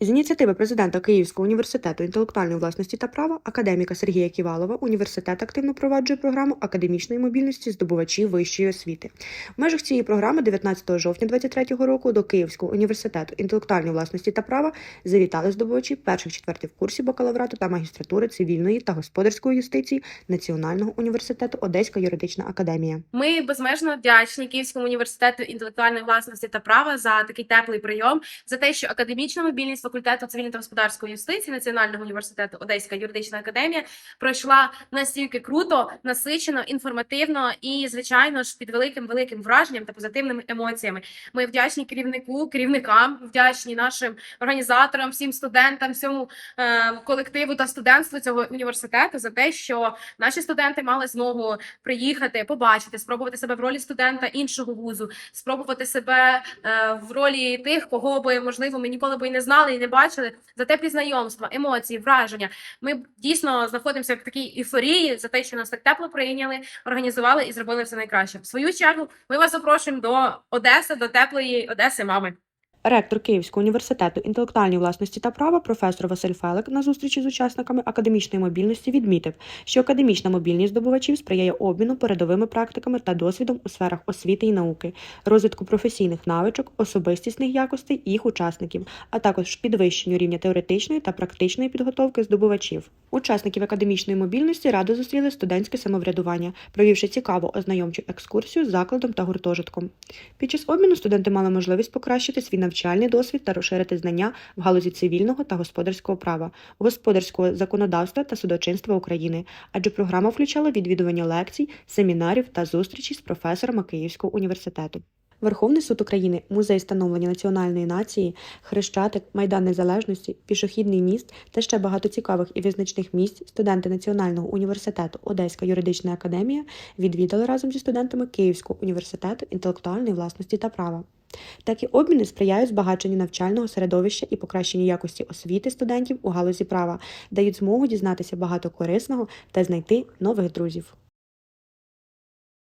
З ініціативи президента Київського університету інтелектуальної власності та права академіка Сергія Ківалова університет активно впроваджує програму академічної мобільності здобувачів вищої освіти. В межах цієї програми 19 жовтня 2023 року до Київського університету інтелектуальної власності та права завітали здобувачі перших четвертих курсів бакалаврату та магістратури цивільної та господарської юстиції Національного університету Одеська юридична академія. Ми безмежно вдячні Київському університету інтелектуальної власності та права за такий теплий прийом, за те, що академічна мобільність факультету цивільної та господарської юстиції Національного університету Одеська юридична академія пройшла настільки круто, насичено, інформативно і, звичайно ж, під великим великим враженням та позитивними емоціями. Ми вдячні керівнику, керівникам, вдячні нашим організаторам, всім студентам, всьому е, колективу та студентству цього університету за те, що наші студенти мали змогу приїхати, побачити, спробувати себе в ролі студента іншого вузу, спробувати себе е, в ролі тих, кого би можливо ми ніколи би і не знали і не бачили. За теплі знайомства, емоції, враження. Ми дійсно знаходимося в такій іфорії за те, що нас так тепло прийняли, організували і зробили все найкраще. В свою чергу ми вас запрошуємо до Одеси, до теплої Одеси, мами. Ректор Київського університету інтелектуальної власності та права професор Василь Фелик на зустрічі з учасниками академічної мобільності відмітив, що академічна мобільність здобувачів сприяє обміну передовими практиками та досвідом у сферах освіти і науки, розвитку професійних навичок, особистісних якостей їх учасників, а також підвищенню рівня теоретичної та практичної підготовки здобувачів. Учасників академічної мобільності радо зустріли студентське самоврядування, провівши цікаву ознайомчу екскурсію з закладом та гуртожитком. Під час обміну студенти мали можливість покращити свій навчальний досвід та розширити знання в галузі цивільного та господарського права, господарського законодавства та судочинства України, адже програма включала відвідування лекцій, семінарів та зустрічей з професорами Київського університету. Верховний суд України, музей становлення національної нації, Хрещатик, Майдан Незалежності, пішохідний міст та ще багато цікавих і визначних місць студенти Національного університету Одеська юридична академія відвідали разом зі студентами Київського університету інтелектуальної власності та права. Такі обміни сприяють збагаченню навчального середовища і покращенню якості освіти студентів у галузі права, дають змогу дізнатися багато корисного та знайти нових друзів.